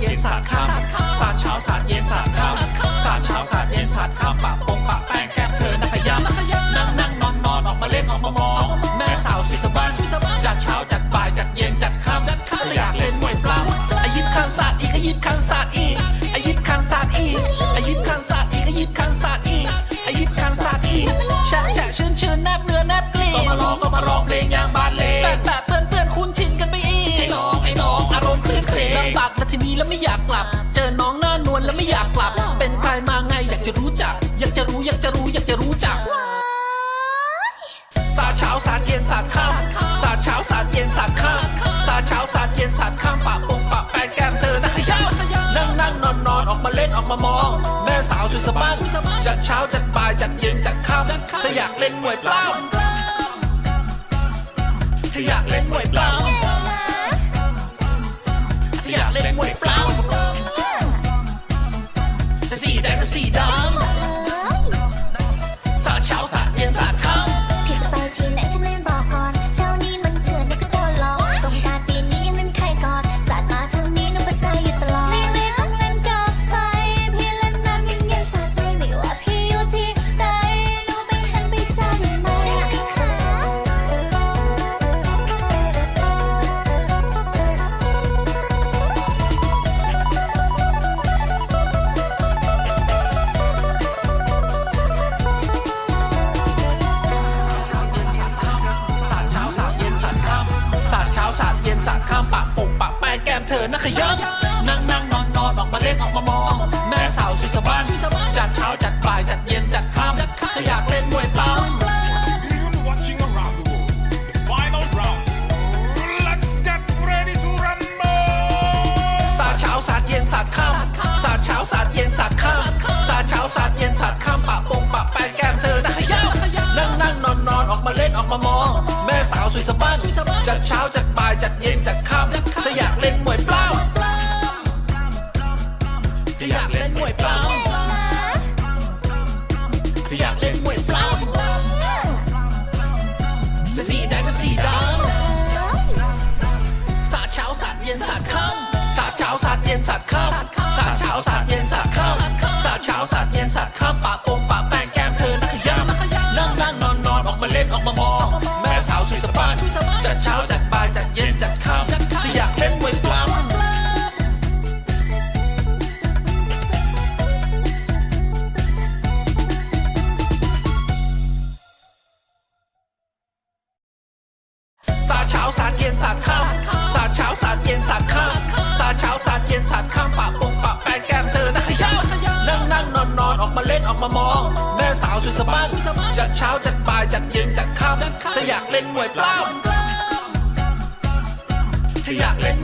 เย็นสาดค่ำสาดเช้าสาดเย็นสาดค่ำสาดเช้าสาดเย็นสาดค่ำปะ น้องหน้านวลแล้วไม่อยากกลับ เป็นใครมาไงอยากจะรู้จัก อยากจะรู้อยากจะรู้อยากจะรู้จัก สาดเช้าสาดเย็นสาดค่ำสาดเช้าสาดเย็นสาดค่ำสาดเช้าสาดเย็นสาดค่ำปะปงปะแปงแก้มเธอนะขยำนั่งนั่งนอนนอนออกมาเล่นออกมามอง แม่สาวสุดสบายจัดเช้าจัดบ่ายจัดเย็นจัดค่ำจะอยากเล่นมวยปล้ำถ้าอยากเล่นมวยปล้ำถ้าอยากเล่นมวยปล้ำ สาดเย็นสาดค่ำปะปงปะแป้งแก้มเธอนะขยำนั่งนั่งนอนนอนออกมาเล่นออกมามอง แม่สาวสุดสบายจัดเช้าจัดบ่ายจัดเย็นจัดค่ำถ้าอยากเล่นมวยปล้ Everyone watching around the world, the final round. Let's get ready to rumble. ำสาดเช้าสาดเย็นสาดค่ำ วยสะบั้นจัดเช้าจัดบ่ายจัดเย็นจัดค่ำถ้าอยากเล่นมวยปล้ำถ้าอยากเล่นมวยปล้ำถ้าอยากเล่นมวยปล้ำจะสีแดงก็สีดำสาดเช้าสาดเย็นสาดค่ำสาดเช้าสาดเย็นสาดค่ำสาดเช้าสาดเย็นสาดค่ำ สาดเช้าสาดเย็นสาดค่ำสาดเช้าสาดเย็นสาดค่ำสาดเช้าสาดเย็นสาดค่ำปะปงปะแป้งแก้มเธอนะขยำนั่งนั่งนอนนอนออกมาเล่นออกมามอง แม่สาวสวยสบายจัดเช้าจัดบ่ายจัดเย็นจัดค่ำจะอยากเล่นมวยปล้ำถ้าอยากเล่น